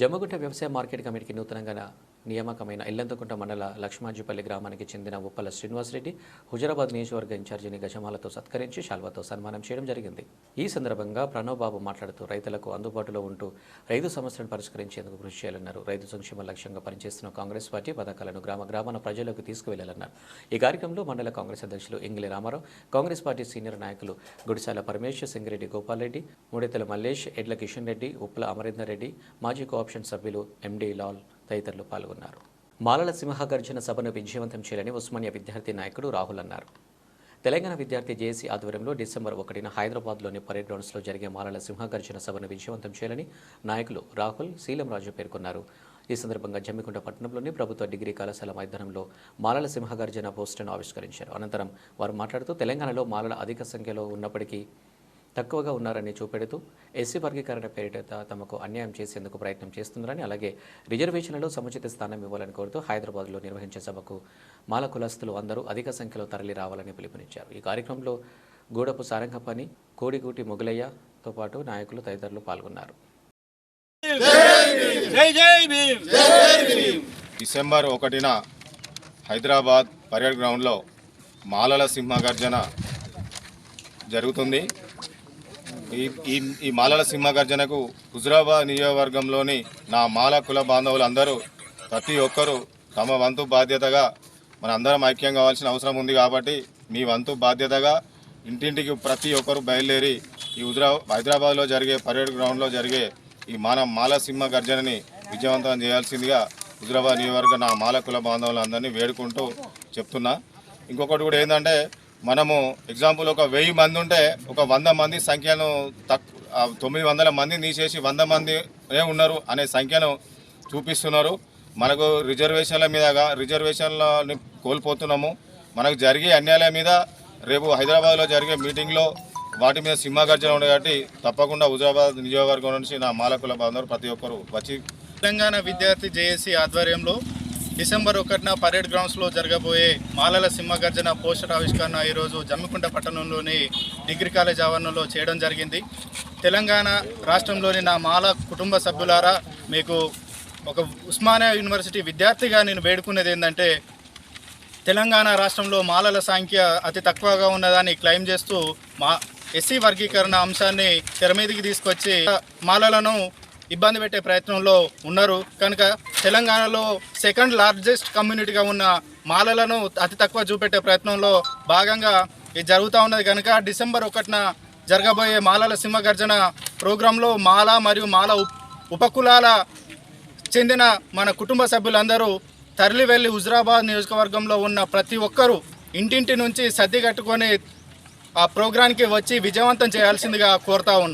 జమ్మగుంట వ్యవసాయ మార్కెట్ కమిటీకి నూతనంగా నియామకమైన ఇల్లంతకుంట మండల లక్ష్మాజీపల్లి గ్రామానికి చెందిన ఉప్పల శ్రీనివాసరెడ్డి హుజరాబాద్ నియోజకవర్గ ఇన్ఛార్జిని గజమాలతో సత్కరించి శాల్వాతో సన్మానం చేయడం జరిగింది. ఈ సందర్భంగా ప్రణవ్ బాబు మాట్లాడుతూ రైతులకు అందుబాటులో ఉంటూ రైతు సమస్యలను పరిష్కరించేందుకు కృషి చేయాలన్నారు. రైతు సంక్షేమ లక్ష్యంగా పనిచేస్తున్న కాంగ్రెస్ పార్టీ పథకాలను గ్రామ గ్రామాన ప్రజలకు తీసుకువెళ్ళాలన్నారు. ఈ కార్యక్రమంలో మండల కాంగ్రెస్ అధ్యక్షులు ఇంగిలి రామారావు కాంగ్రెస్ పార్టీ సీనియర్ నాయకులు గుడిసాల పరమేశ్ సింగిరెడ్డి గోపాల్రెడ్డి రెడ్డి మూడెత్తల మల్లేష్ ఎడ్ల కిషన్ రెడ్డి ఉప్పల అమరేందర్ రెడ్డి మాజీ కోఆప్షన్ సభ్యులు ఎండి లాల్ తదితరులు పాల్గొన్నారు. మాలల సింహగర్జన సభను విజయవంతం చేయాలని ఉస్మానియా విద్యార్థి నాయకుడు రాహుల్ అన్నారు. తెలంగాణ విద్యార్థి జేఏసీ ఆధ్వర్యంలో డిసెంబర్ ఒకటిన హైదరాబాద్లోని పరేడ్ గ్రౌండ్స్లో జరిగే మాలల సింహగర్జన సభను విజయవంతం చేయాలని నాయకులు రాహుల్ శీలంరాజు పేర్కొన్నారు. ఈ సందర్భంగా జమ్మికుంట పట్టణంలోని ప్రభుత్వ డిగ్రీ కళాశాల మైదానంలో మాలల సింహగర్జన పోస్టర్ను ఆవిష్కరించారు. అనంతరం వారు మాట్లాడుతూ తెలంగాణలో మాలల అధిక సంఖ్యలో ఉన్నప్పటికీ తక్కువగా ఉన్నారని చూపెడుతూ ఎస్సీ వర్గీకరణ పేరిట తమకు అన్యాయం చేసేందుకు ప్రయత్నం చేస్తున్నారని అలాగే రిజర్వేషన్లలో సముచిత స్థానం ఇవ్వాలని కోరుతూ హైదరాబాద్లో నిర్వహించే సభకు మాల కులస్తులు అందరూ అధిక సంఖ్యలో తరలి రావాలని పిలుపునిచ్చారు. ఈ కార్యక్రమంలో గూడపు సారంగపని కోడిగూటి మొగలయ్యతో పాటు నాయకులు తదితరులు పాల్గొన్నారు. జై జై భీమ్! డిసెంబర్ ఒకటిన హైదరాబాద్ పరేడ్ గ్రౌండ్లో మాలల సింహగర్జన జరుగుతుంది. ఈ ఈ ఈ మాలల సింహగర్జనకు హుజురాబాద్ నియోజకవర్గంలోని నా మాల కుల బాంధవులందరూ ప్రతి ఒక్కరూ తమ వంతు బాధ్యతగా మనందరం ఐక్యం కావాల్సిన అవసరం ఉంది కాబట్టి మీ వంతు బాధ్యతగా ఇంటింటికి ప్రతి ఒక్కరు బయలుదేరి ఈ హుజరా హైదరాబాద్లో జరిగే పరేడ్ గ్రౌండ్లో జరిగే ఈ మన మాల సింహ గర్జనని విజయవంతం చేయాల్సిందిగా హుజురాబాద్ నియోజకవర్గ నా మాల కుల బాంధవులందరినీ వేడుకుంటూ చెప్తున్నా. ఇంకొకటి కూడా ఏంటంటే మనము ఎగ్జాంపుల్ ఒక వెయ్యి మంది ఉంటే ఒక వంద మంది సంఖ్యను తక్కువ తొమ్మిది వందల మంది తీసేసి వంద మంది ఉన్నారు అనే సంఖ్యను చూపిస్తున్నారు. మనకు రిజర్వేషన్ల మీదగా రిజర్వేషన్లని కోల్పోతున్నాము. మనకు జరిగే అన్యాయాల మీద రేపు హైదరాబాద్లో జరిగే మీటింగ్లో వాటి మీద సింహగర్జన ఉంది కాబట్టి తప్పకుండా హుజరాబాద్ నియోజకవర్గం నుంచి నా మాలకుల బాంధవులు ప్రతి ఒక్కరు వచ్చి తెలంగాణ విద్యార్థి జేఏసీ ఆధ్వర్యంలో డిసెంబర్ ఒకటిన పరేడ్ గ్రౌండ్స్లో జరగబోయే మాలల సింహగర్జన పోస్టర్ ఆవిష్కరణ ఈరోజు జమ్మికుంట పట్టణంలోని డిగ్రీ కాలేజ్ ఆవరణలో చేయడం జరిగింది. తెలంగాణ రాష్ట్రంలోని నా మాల కుటుంబ సభ్యులారా మీకు ఒక ఉస్మానియా యూనివర్సిటీ విద్యార్థిగా నేను వేడుకునేది ఏంటంటే తెలంగాణ రాష్ట్రంలో మాలల సంఖ్య అతి తక్కువగా ఉన్నదని క్లెయిమ్ చేస్తూ మా ఎస్సీ వర్గీకరణ అంశాన్ని తెర మీదకి తీసుకొచ్చి మాలలను ఇబ్బంది పెట్టే ప్రయత్నంలో ఉన్నారు. కనుక తెలంగాణలో సెకండ్ లార్జెస్ట్ కమ్యూనిటీగా ఉన్న మాలలను అతి తక్కువ చూపెట్టే ప్రయత్నంలో భాగంగా ఇది జరుగుతూ ఉన్నది. కనుక డిసెంబర్ ఒకటిన జరగబోయే మాలల సింహగర్జన ప్రోగ్రాంలో మాల మరియు మాల ఉపకులాల చెందిన మన కుటుంబ సభ్యులందరూ తరలి వెళ్ళి హుజరాబాద్ నియోజకవర్గంలో ఉన్న ప్రతి ఒక్కరూ ఇంటింటి నుంచి సర్ది కట్టుకొని ఆ ప్రోగ్రాంకి వచ్చి విజయవంతం చేయాల్సిందిగా కోరుతా ఉన్నా